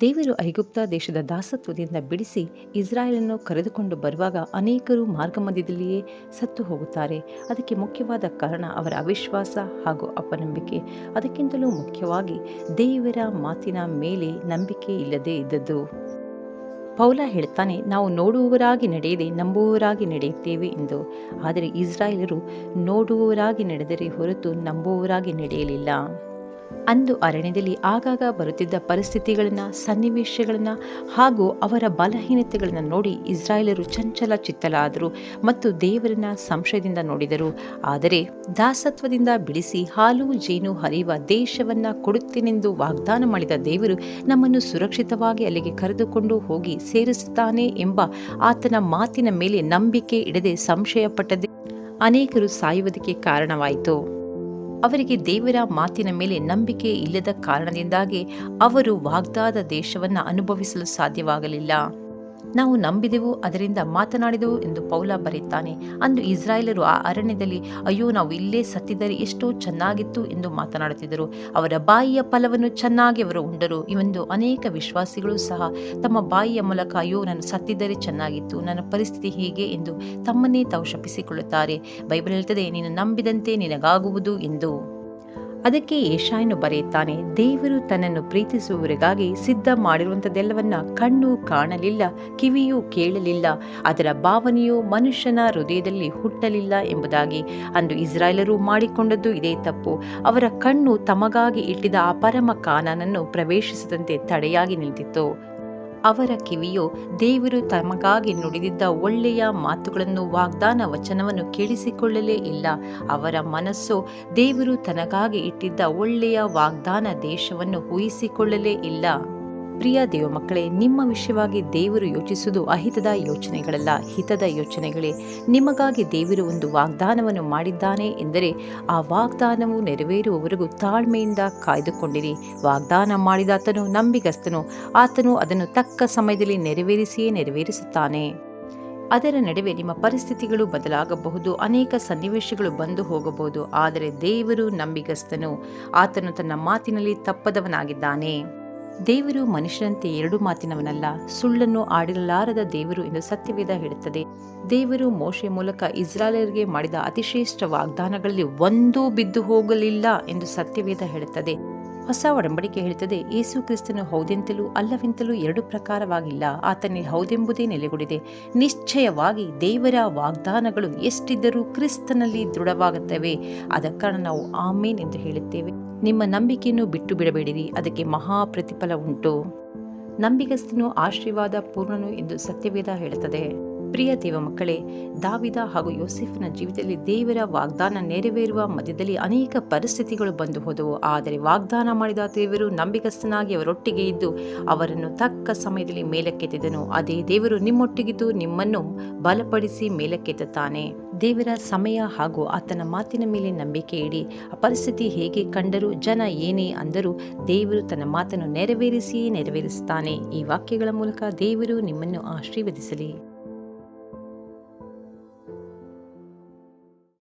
ದೇವರು ಐಗುಪ್ತ ದೇಶದ ದಾಸತ್ವದಿಂದ ಬಿಡಿಸಿ ಇಸ್ರಾಯೇಲನ್ನು ಕರೆದುಕೊಂಡು ಬರುವಾಗ ಅನೇಕರು ಮಾರ್ಗಮಧ್ಯದಲ್ಲಿಯೇ ಸತ್ತು ಹೋಗುತ್ತಾರೆ. ಅದಕ್ಕೆ ಮುಖ್ಯವಾದ ಕಾರಣ ಅವರ ಅವಿಶ್ವಾಸ ಹಾಗೂ ಅಪನಂಬಿಕೆ. ಅದಕ್ಕಿಂತಲೂ ಮುಖ್ಯವಾಗಿ ದೇವರ ಮಾತಿನ ಮೇಲೆ ನಂಬಿಕೆ ಇಲ್ಲದೇ ಇದ್ದದ್ದು. ಪೌಲ ಹೇಳ್ತಾನೆ, ನಾವು ನೋಡುವವರಾಗಿ ನಡೆಯದೆ ನಂಬುವವರಾಗಿ ನಡೆಯುತ್ತೇವೆ ಎಂದು. ಆದರೆ ಇಸ್ರಾಯೇಲರು ನೋಡುವವರಾಗಿ ನಡೆದರೆ ಹೊರತು ನಂಬುವವರಾಗಿ ನಡೆಯಲಿಲ್ಲ. ಅಂದು ಅರಣ್ಯದಲ್ಲಿ ಆಗಾಗ ಬರುತ್ತಿದ್ದ ಪರಿಸ್ಥಿತಿಗಳನ್ನು, ಸನ್ನಿವೇಶಗಳನ್ನು ಹಾಗೂ ಅವರ ಬಲಹೀನತೆಗಳನ್ನು ನೋಡಿ ಇಸ್ರಾಯೇಲರು ಚಂಚಲ ಚಿತ್ತಲಾದರು ಮತ್ತು ದೇವರನ್ನ ಸಂಶಯದಿಂದ ನೋಡಿದರು. ಆದರೆ ದಾಸತ್ವದಿಂದ ಬಿಡಿಸಿ ಹಾಲು, ಜೇನು ಹರಿಯುವ ದೇಶವನ್ನ ಕೊಡುತ್ತೇನೆಂದು ವಾಗ್ದಾನ ಮಾಡಿದ ದೇವರು ನಮ್ಮನ್ನು ಸುರಕ್ಷಿತವಾಗಿ ಅಲ್ಲಿಗೆ ಕರೆದುಕೊಂಡು ಹೋಗಿ ಸೇರಿಸುತ್ತಾನೆ ಎಂಬ ಆತನ ಮಾತಿನ ಮೇಲೆ ನಂಬಿಕೆ ಇಡದೆ ಸಂಶಯಪಟ್ಟದೆ ಅನೇಕರು ಸಾಯುವುದಕ್ಕೆ ಕಾರಣವಾಯಿತು. ಅವರಿಗೆ ದೇವರ ಮಾತಿನ ಮೇಲೆ ನಂಬಿಕೆ ಇಲ್ಲದ ಕಾರಣದಿಂದಾಗಿ ಅವರು ವಾಗ್ದಾದ ದೇಶವನ್ನು ಅನುಭವಿಸಲು ಸಾಧ್ಯವಾಗಲಿಲ್ಲ. ನಾವು ನಂಬಿದೆವು, ಅದರಿಂದ ಮಾತನಾಡಿದೆವು ಎಂದು ಪೌಲ ಬರೆಯುತ್ತಾನೆ. ಅಂದು ಇಸ್ರಾಯೇಲರು ಆ ಅರಣ್ಯದಲ್ಲಿ, ಅಯ್ಯೋ, ನಾವು ಇಲ್ಲೇ ಸತ್ತಿದ್ದರೆ ಎಷ್ಟೋ ಚೆನ್ನಾಗಿತ್ತು ಎಂದು ಮಾತನಾಡುತ್ತಿದ್ದರು. ಅವರ ಬಾಯಿಯ ಫಲವನ್ನು ಚೆನ್ನಾಗಿ ಅವರು ಉಂಡರು. ಇವೊಂದು ಅನೇಕ ವಿಶ್ವಾಸಿಗಳು ಸಹ ತಮ್ಮ ಬಾಯಿಯ ಮೂಲಕ, ಅಯ್ಯೋ, ನಾನು ಸತ್ತಿದ್ದರೆ ಚೆನ್ನಾಗಿತ್ತು, ನನ್ನ ಪರಿಸ್ಥಿತಿ ಹೇಗೆ ಎಂದು ತಮ್ಮನ್ನೇ ತಾವು ಶಪಿಸಿಕೊಳ್ಳುತ್ತಾರೆ. ಬೈಬಲ್ ಹೇಳ್ತದೆ, ನೀನು ನಂಬಿದಂತೆ ನಿನಗಾಗುವುದು ಎಂದು. ಅದಕ್ಕೆ ಏಷಾಯನು ಬರೆಯುತ್ತಾನೆ, ದೇವರು ತನ್ನನ್ನು ಪ್ರೀತಿಸುವವರಿಗಾಗಿ ಸಿದ್ಧ ಮಾಡಿರುವಂಥದ್ದೆಲ್ಲವನ್ನ ಕಣ್ಣು ಕಾಣಲಿಲ್ಲ, ಕಿವಿಯೂ ಕೇಳಲಿಲ್ಲ, ಅದರ ಭಾವನೆಯು ಮನುಷ್ಯನ ಹೃದಯದಲ್ಲಿ ಹುಟ್ಟಲಿಲ್ಲ ಎಂಬುದಾಗಿ ಅಂದು ಇಸ್ರಾಯೇಲರು ಮಾಡಿಕೊಂಡದ್ದು ಇದೇ ತಪ್ಪು. ಅವರ ಕಣ್ಣು ತಮಗಾಗಿ ಇಟ್ಟಿದ ಅಪರಮ ಪರಮ ಕಾನನನ್ನು ಪ್ರವೇಶಿಸದಂತೆ ತಡೆಯಾಗಿ ನಿಂತಿತ್ತು. ಅವರ ಕಿವಿಯು ದೇವರು ತಮಗಾಗಿ ನುಡಿದಿದ್ದ ಒಳ್ಳೆಯ ಮಾತುಗಳನ್ನು ವಾಗ್ದಾನ ವಚನವನ್ನು ಕೇಳಿಸಿಕೊಳ್ಳಲೇ ಇಲ್ಲ. ಅವರ ಮನಸ್ಸು ದೇವರು ತನಗಾಗಿ ಇಟ್ಟಿದ್ದ ಒಳ್ಳೆಯ ವಾಗ್ದಾನ ದೇಶವನ್ನು ಊಹಿಸಿಕೊಳ್ಳಲೇ ಇಲ್ಲ. ಪ್ರಿಯ ದೇವ ಮಕ್ಕಳೇ, ನಿಮ್ಮ ವಿಷಯವಾಗಿ ದೇವರು ಯೋಚಿಸುವುದು ಅಹಿತದ ಯೋಚನೆಗಳಲ್ಲ. ಹಿತದ ಯೋಚನೆಗಳೇ. ನಿಮಗಾಗಿ ದೇವರು ಒಂದು ವಾಗ್ದಾನವನ್ನು ಮಾಡಿದ್ದಾನೆ ಎಂದರೆ, ಆ ವಾಗ್ದಾನವು ನೆರವೇರುವವರೆಗೂ ತಾಳ್ಮೆಯಿಂದ ಕಾಯ್ದುಕೊಂಡಿರಿ. ವಾಗ್ದಾನ ಮಾಡಿದಾತನು ನಂಬಿಗಸ್ತನು. ಆತನು ಅದನ್ನು ತಕ್ಕ ಸಮಯದಲ್ಲಿ ನೆರವೇರಿಸಿಯೇ ನೆರವೇರಿಸುತ್ತಾನೆ. ಅದರ ನಡುವೆ ನಿಮ್ಮ ಪರಿಸ್ಥಿತಿಗಳು ಬದಲಾಗಬಹುದು. ಅನೇಕ ಸನ್ನಿವೇಶಗಳು ಬಂದು ಹೋಗಬಹುದು. ಆದರೆ ದೇವರು ನಂಬಿಗಸ್ತನು. ಆತನು ತನ್ನ ಮಾತಿನಲ್ಲಿ ತಪ್ಪದವನಾಗಿದ್ದಾನೆ. ದೇವರು ಮನುಷ್ಯನಂತೆ ಎರಡು ಮಾತಿನವನಲ್ಲ, ಸುಳ್ಳನ್ನು ಆಡಿರಲಾರದ ದೇವರು ಎಂದು ಸತ್ಯವೇದ ಹೇಳುತ್ತದೆ. ದೇವರು ಮೋಶೆ ಮೂಲಕ ಇಸ್ರಾಯೇಲರಿಗೆ ಮಾಡಿದ ಅತಿಶ್ರೇಷ್ಠ ವಾಗ್ದಾನಗಳಲ್ಲಿ ಒಂದೂ ಬಿದ್ದು ಹೋಗಲಿಲ್ಲ ಎಂದು ಸತ್ಯವೇದ ಹೇಳುತ್ತದೆ. ಹೊಸ ಒಡಂಬಡಿಕೆ ಹೇಳುತ್ತದೆ, ಯೇಸು ಕ್ರಿಸ್ತನು ಹೌದೆಂತಲೂ ಅಲ್ಲವೆಂತಲೂ ಎರಡು ಪ್ರಕಾರವಾಗಿಲ್ಲ. ಆತನಲ್ಲಿ ಹೌದೆಂಬುದೇ ನೆಲೆಗೊಂಡಿದೆ. ನಿಶ್ಚಯವಾಗಿ ದೇವರ ವಾಗ್ದಾನಗಳು ಎಷ್ಟಿದ್ದರೂ ಕ್ರಿಸ್ತನಲ್ಲಿ ದೃಢವಾಗುತ್ತವೆ. ಕಾರಣ ನಾವು ಆಮೇನ್ ಎಂದು ಹೇಳುತ್ತೇವೆ. ನಿಮ್ಮ ನಂಬಿಕೆಯನ್ನು ಬಿಟ್ಟು ಬಿಡಬೇಡಿರಿ ಅದಕ್ಕೆ ಮಹಾ ಪ್ರತಿಫಲ ಉಂಟು. ನಂಬಿಗಸ್ತನು ಆಶೀರ್ವಾದ ಪೂರ್ಣನು ಎಂದು ಸತ್ಯವೇದ ಹೇಳುತ್ತದೆ. ಪ್ರಿಯ ದೇವ ಮಕ್ಕಳೇ ದಾವಿದ ಹಾಗೂ ಯೋಸೆಫ್ನ ಜೀವಿತದಲ್ಲಿ ದೇವರ ವಾಗ್ದಾನ ನೆರವೇರುವ ಮಧ್ಯದಲ್ಲಿ ಅನೇಕ ಪರಿಸ್ಥಿತಿಗಳು ಬಂದು ಹೋದವು. ಆದರೆ ವಾಗ್ದಾನ ಮಾಡಿದ ದೇವರು ನಂಬಿಗಸ್ತನಾಗಿ ಅವರೊಟ್ಟಿಗೆ ಇದ್ದು ಅವರನ್ನು ತಕ್ಕ ಸಮಯದಲ್ಲಿ ಮೇಲಕ್ಕೆತ್ತಿದನು. ಅದೇ ದೇವರು ನಿಮ್ಮೊಟ್ಟಿಗಿದ್ದು ನಿಮ್ಮನ್ನು ಬಲಪಡಿಸಿ ಮೇಲಕ್ಕೆತ್ತುತ್ತಾನೆ. ದೇವರ ಸಮಯ ಹಾಗೂ ಆತನ ಮಾತಿನ ಮೇಲೆ ನಂಬಿಕೆ ಇಡಿ ಪರಿಸ್ಥಿತಿ ಹೇಗೆ ಕಂಡರೂ ಜನ ಏನೇ ಅಂದರೂ ದೇವರು ತನ್ನ ಮಾತನ್ನು ನೆರವೇರಿಸಿಯೇ ನೆರವೇರಿಸುತ್ತಾನೆ. ಈ ವಾಕ್ಯಗಳ ಮೂಲಕ ದೇವರು ನಿಮ್ಮನ್ನು ಆಶೀರ್ವದಿಸಲಿ.